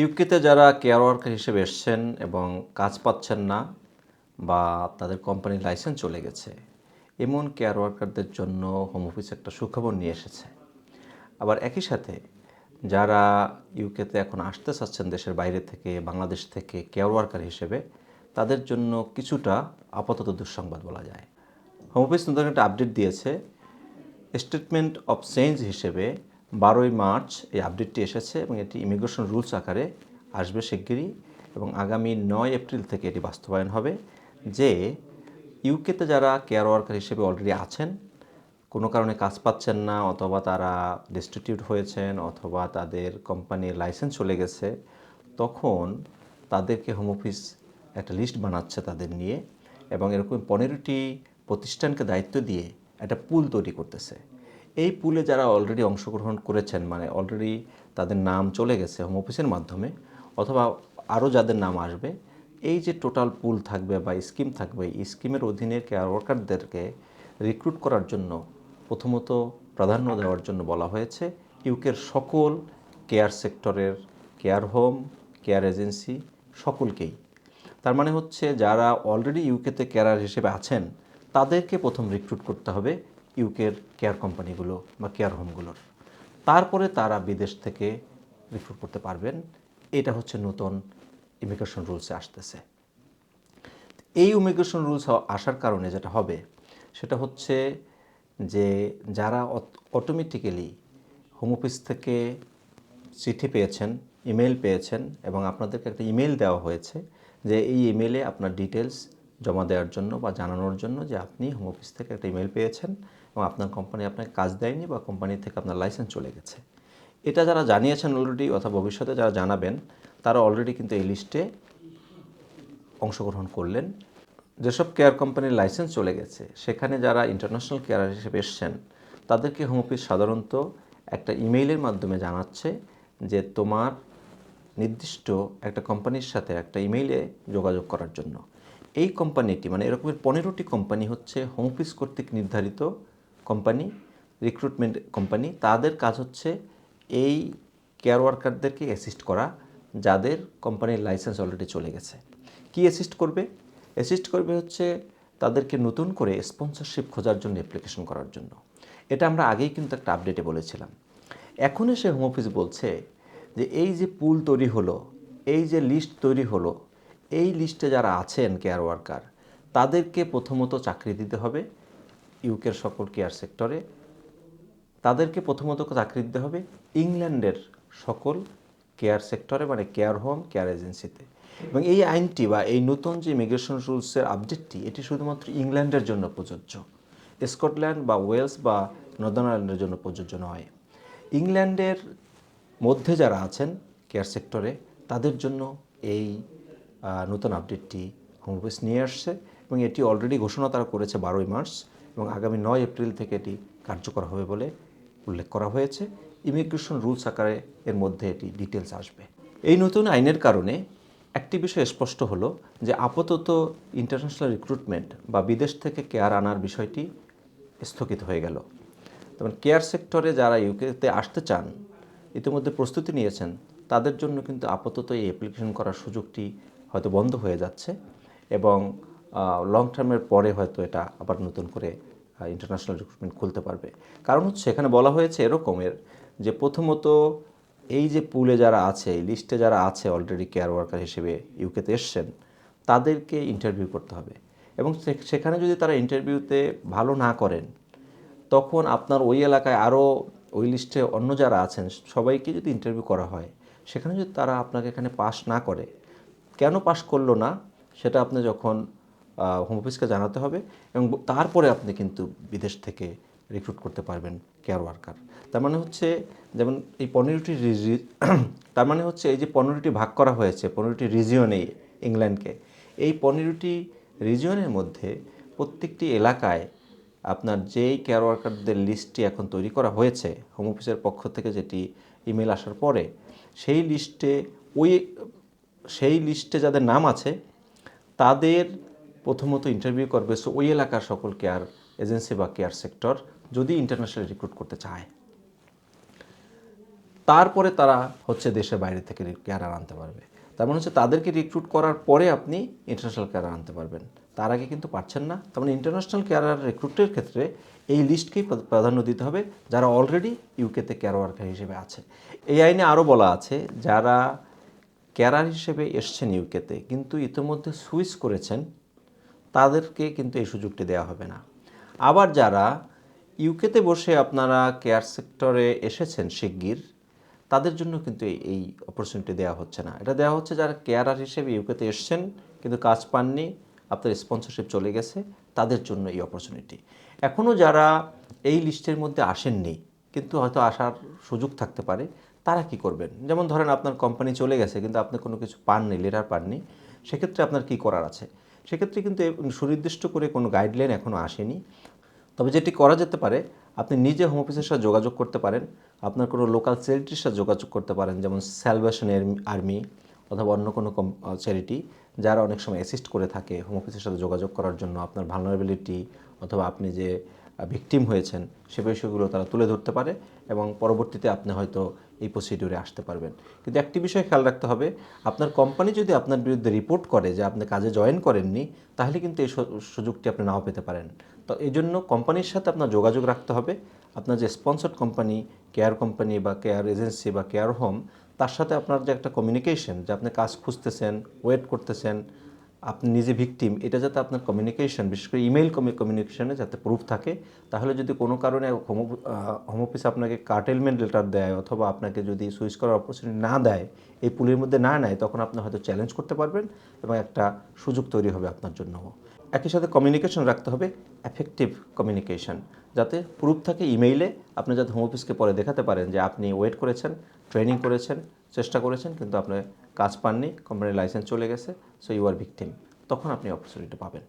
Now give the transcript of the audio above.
ইউকেতে যারা care worker হিসেবে এসছেন এবং কাজ পাচ্ছেন না বা তাদের কোম্পানির লাইসেন্স চলে গেছে, এমন কেয়ার ওয়ার্কারদের জন্য হোম অফিস একটা সুখবর নিয়ে এসেছে। আবার একই সাথে যারা ইউকেতে এখন আসতে চাচ্ছেন দেশের বাইরে থেকে, বাংলাদেশ থেকে কেয়ার ওয়ার্কার হিসেবে, তাদের জন্য কিছুটা আপাতত দুঃসংবাদ বলা যায়। হোম অফিস নতুন একটা আপডেট দিয়েছে। স্টেটমেন্ট অফ চেঞ্জ হিসেবে বারোই মার্চ এই আপডেটটি এসেছে এবং এটি ইমিগ্রেশন রুলস আকারে আসবে শিগগিরই এবং আগামী নয় এপ্রিল থেকে এটি বাস্তবায়ন হবে। যে ইউকেতে যারা কেয়ার ওয়ার্কার হিসেবে অলরেডি আছেন, কোনো কারণে কাজ পাচ্ছেন না অথবা তারা ডিস্টিটিউট হয়েছেন অথবা তাদের কোম্পানির লাইসেন্স চলে গেছে, তখন তাদেরকে হোম অফিস একটা লিস্ট বানাচ্ছে তাদের নিয়ে এবং এরকম পনেরোটি প্রতিষ্ঠানকে দায়িত্ব দিয়ে একটা পুল তৈরি করতেছে। এই পুলে যারা অলরেডি অংশগ্রহণ করেছেন মানে অলরেডি তাদের নাম চলে গেছে হোম অফিসের মাধ্যমে, অথবা আরও যাদের নাম আসবে, এই যে টোটাল পুল থাকবে বা স্কিম থাকবে, এই স্কিমের অধীনে কেয়ার ওয়ার্কারদেরকে রিক্রুট করার জন্য প্রথমত প্রাধান্য দেওয়ার জন্য বলা হয়েছে ইউকের সকল কেয়ার সেক্টরের কেয়ার হোম কেয়ার এজেন্সি সকলকেই। তার মানে হচ্ছে যারা অলরেডি ইউকেতে কেয়ার হিসেবে আছেন, তাদেরকে প্রথম রিক্রুট করতে হবে। ইউকের কেয়ার কোম্পানিগুলো বা কেয়ার হোমগুলোর তারপরে তারা বিদেশ থেকে রিক্রুট করতে পারবেন। এটা হচ্ছে নতুন ইমিগ্রেশন রুলসে আসতেছে। এই ইমিগ্রেশন রুলস আসার কারণে যেটা হবে, সেটা হচ্ছে যে যারা অটোমেটিক্যালি হোম অফিস থেকে চিঠি পেয়েছেন ইমেল পেয়েছেন এবং আপনাদেরকে একটা ইমেল দেওয়া হয়েছে যে এই ইমেলে আপনার ডিটেলস জমা দেওয়ার জন্য বা জানানোর জন্য যে আপনি হোম অফিস থেকে একটা ইমেল পেয়েছেন। এবং আপনার কোম্পানি আপনাকে কাজ দেয়নি বা কোম্পানি থেকে আপনার লাইসেন্স চলে গেছে। এটা যারা জানিয়েছেন অলরেডি অথবা ভবিষ্যতে যারা জানাবেন, তারা অলরেডি কিন্তু এই লিস্টে অংশগ্রহণ করলেন। যেসব কেয়ার কোম্পানির লাইসেন্স চলে গেছে, সেখানে যারা ইন্টারন্যাশনাল কেয়ার হিসেবে এসছেন, তাদেরকে হোম অফিস সাধারণত একটা ইমেইলের মাধ্যমে জানাচ্ছে যে তোমার নির্দিষ্ট একটা কোম্পানির সাথে একটা ইমেইলে যোগাযোগ করার জন্য। এই কোম্পানিটি মানে এরকমের পনেরোটি কোম্পানি হচ্ছে হোম অফিস কর্তৃক নির্ধারিত কোম্পানি রিক্রুটমেন্ট কোম্পানি তাদের কাজ হচ্ছে এই কেয়ার ওয়ার্কারদেরকে অ্যাসিস্ট করা, যাদের কোম্পানির লাইসেন্স অলরেডি চলে গেছে। কি অ্যাসিস্ট করবে? অ্যাসিস্ট করবে হচ্ছে তাদেরকে নতুন করে স্পন্সরশিপ খোঁজার জন্য অ্যাপ্লিকেশন করার জন্য। এটা আমরা আগেই কিন্তু একটা আপডেটে বলেছিলাম। এখন এসে হোম অফিস বলছে যে এই যে পুল তৈরি হলো, এই যে লিস্ট তৈরি হলো, এই লিস্টে যারা আছেন কেয়ার ওয়ার্কার তাদেরকে প্রথমত চাকরি দিতে হবে। ইউকের সকল কেয়ার সেক্টরে। তাদেরকে প্রথমত চাকরি দিতে হবে ইংল্যান্ডের সকল কেয়ার সেক্টরে মানে কেয়ার হোম, কেয়ার এজেন্সিতে। এবং এই আইনটি বা এই নতুন যে ইমিগ্রেশন রুলসের আপডেটটি, এটি শুধুমাত্র ইংল্যান্ডের জন্য প্রযোজ্য। স্কটল্যান্ড বা ওয়েলস বা নর্দার্ন আয়ারল্যান্ডের জন্য প্রযোজ্য নয়। ইংল্যান্ডের মধ্যে যারা আছেন কেয়ার সেক্টরে, তাদের জন্য এই নতুন আপডেটটি হোম অফিস নিয়ে আসছে এবং এটি অলরেডি ঘোষণা তারা করেছে বারোই মার্চ। এবং আগামী নয় এপ্রিল থেকে এটি কার্যকর হবে বলে উল্লেখ করা হয়েছে। ইমিগ্রেশন রুলস আকারে এর মধ্যে এটি ডিটেলস আসবে। এই নতুন আইনের কারণে একটি বিষয় স্পষ্ট হলো যে আপাতত ইন্টারন্যাশনাল রিক্রুটমেন্ট বা বিদেশ থেকে কেয়ার আনার বিষয়টি স্থগিত হয়ে গেল। তেমন কেয়ার সেক্টরে যারা ইউকেতে আসতে চান, ইতিমধ্যে প্রস্তুতি নিয়েছেন, তাদের জন্য কিন্তু আপাতত এই অ্যাপ্লিকেশন করার সুযোগটি হয়তো বন্ধ হয়ে যাচ্ছে এবং লং টার্মের পরে হয়তো এটা আবার নতুন করে ইন্টারন্যাশনাল রিক্রুটমেন্ট খুলতে পারবে। কারণ হচ্ছে এখানে বলা হয়েছে এরকমের যে প্রথমত এই যে পুলে যারা আছে, এই লিস্টে যারা আছে অলরেডি কেয়ার ওয়ার্কার হিসেবে ইউকেতে এসছেন, তাদেরকে ইন্টারভিউ করতে হবে। এবং সেখানে যদি তারা ইন্টারভিউতে ভালো না করেন, তখন আপনার ওই এলাকায় আরও ওই লিস্টে অন্য যারা আছেন, সবাইকে যদি ইন্টারভিউ করা হয়, সেখানে যদি তারা আপনাকে এখানে পাস না করে, কেন পাস করল না? সেটা আপনি যখন হোম অফিসকে জানাতে হবে এবং তারপরে আপনি কিন্তু বিদেশ থেকে রিক্রুট করতে পারবেন কেয়ার ওয়ার্কার তার মানে হচ্ছে যেমন এই পনেরোটি তার মানে হচ্ছে এই যে পনেরোটি ভাগ করা হয়েছে, পনেরোটি রিজিয়নে ইংল্যান্ডকে এই পনেরোটি রিজিয়নের মধ্যে প্রত্যেকটি এলাকায় আপনার যেই কেয়ার ওয়ার্কারদের লিস্টটি এখন তৈরি করা হয়েছে হোম অফিসের পক্ষ থেকে যেটি ইমেল আসার পরে, সেই লিস্টে ওই, সেই লিস্টে যাদের নাম আছে, তাদের প্রথমত ইন্টারভিউ করবে সো ওই এলাকার সকল কেয়ার এজেন্সি বা কেয়ার সেক্টর যদি ইন্টারন্যাশনাল রিক্রুট করতে চায়। তারপরে তারা হচ্ছে দেশের বাইরে থেকে কেয়ারার আনতে পারবে। তার মানে হচ্ছে তাদেরকে রিক্রুট করার পরে আপনি ইন্টারন্যাশনাল কেয়ারার আনতে পারবেন। তার আগে কিন্তু পারছেন না। তার মানে ইন্টারন্যাশনাল কেয়ারার রিক্রুটের ক্ষেত্রে এই লিস্টকেই প্রাধান্য দিতে হবে, যারা অলরেডি ইউকেতে কেয়ার ওয়ার্কার হিসেবে আছে। এই আইনে আরও বলা আছে, যারা ক্যারার হিসেবে এসছেন ইউকেতে কিন্তু ইতিমধ্যে সুইচ করেছেন তাদেরকে কিন্তু এই সুযোগটি দেওয়া হবে না। আবার যারা ইউকেতে বসে আপনারা কেয়ার সেক্টরে এসেছেন শিগগির, তাদের জন্য কিন্তু এই- অপরচুনিটি দেওয়া হচ্ছে না। এটা দেওয়া হচ্ছে যারা কেয়ারার হিসেবে ইউকেতে এসছেন, কিন্তু কাজ পাননি আপনার স্পন্সরশিপ চলে গেছে, তাদের জন্য এই অপরচুনিটি এখনও যারা এই লিস্টের মধ্যে আসেননি, কিন্তু হয়তো আসার সুযোগ থাকতে পারে, তারা কি করবেন? যেমন ধরেন আপনার কোম্পানি চলে গেছে, কিন্তু আপনি কোনো কিছু পাননি লেটার পাননি, সেক্ষেত্রে আপনার কি করার আছে? সেক্ষেত্রে কিন্তু সুনির্দিষ্ট করে কোনো গাইডলাইন এখনও আসেনি। তবে যেটি করা যেতে পারে, আপনি নিজে হোম অফিসের সাথে যোগাযোগ করতে পারেন। আপনার কোনো লোকাল চ্যারিটির সাথে যোগাযোগ করতে পারেন, যেমন স্যালভেশন আর্মি অথবা অন্য কোনো চ্যারিটি যারা অনেক সময় অ্যাসিস্ট করে থাকে হোম অফিসের সাথে যোগাযোগ করার জন্য। আপনার ভালনারেবিলিটি অথবা আপনি যে ভিকটিম হয়েছেন, সে বিষয়গুলো তারা তুলে ধরতে পারে। এবং পরবর্তীতে আপনি হয়তো এই প্রসিডিউরে আসতে পারবেন। কিন্তু একটি বিষয় খেয়াল রাখতে হবে, আপনার কোম্পানি যদি আপনার বিরুদ্ধে রিপোর্ট করে যে আপনি কাজে জয়েন করেননি, তাহলে কিন্তু এই সুযোগটি আপনি নাও পেতে পারেন। তো এই জন্য কোম্পানির সাথে আপনার যোগাযোগ রাখতে হবে। আপনার যে স্পন্সর্ড কোম্পানি কেয়ার কোম্পানি বা কেয়ার এজেন্সি বা কেয়ার হোম তার সাথে আপনার যে একটা কমিউনিকেশন যে আপনি কাজ খুঁজতেছেন ওয়েট করতেছেন আপনি নিজে ভিকটিম এটা যাতে আপনার কমিউনিকেশন বিশেষ করে ইমেল কমিউনিকেশনে যাতে প্রুফ থাকে, তাহলে যদি কোনো কারণে হোম হোম অফিস আপনাকে কার্টেলমেন্ট লেটার দেয় অথবা আপনাকে যদি সুইচ করার অপরচুনিটি না দেয়, এই পুলের মধ্যে না নেয়, তখন আপনি হয়তো চ্যালেঞ্জ করতে পারবেন এবং একটা সুযোগ তৈরি হবে আপনার জন্য একই সাথে কমিউনিকেশন রাখতে হবে এফেক্টিভ কমিউনিকেশন যাতে প্রুফ থাকে ইমেইলে আপনি যাতে হোম অফিসকে পরে দেখাতে পারেন যে আপনি ওয়েট করেছেন ট্রেনিং করেছেন, চেষ্টা করেছেন, কিন্তু আপনার কাজ পাননি কোম্পানির লাইসেন্স চলে গেছে সো ইউ আর ভিকটিম তখন আপনি অপরচুনিটি পাবেন।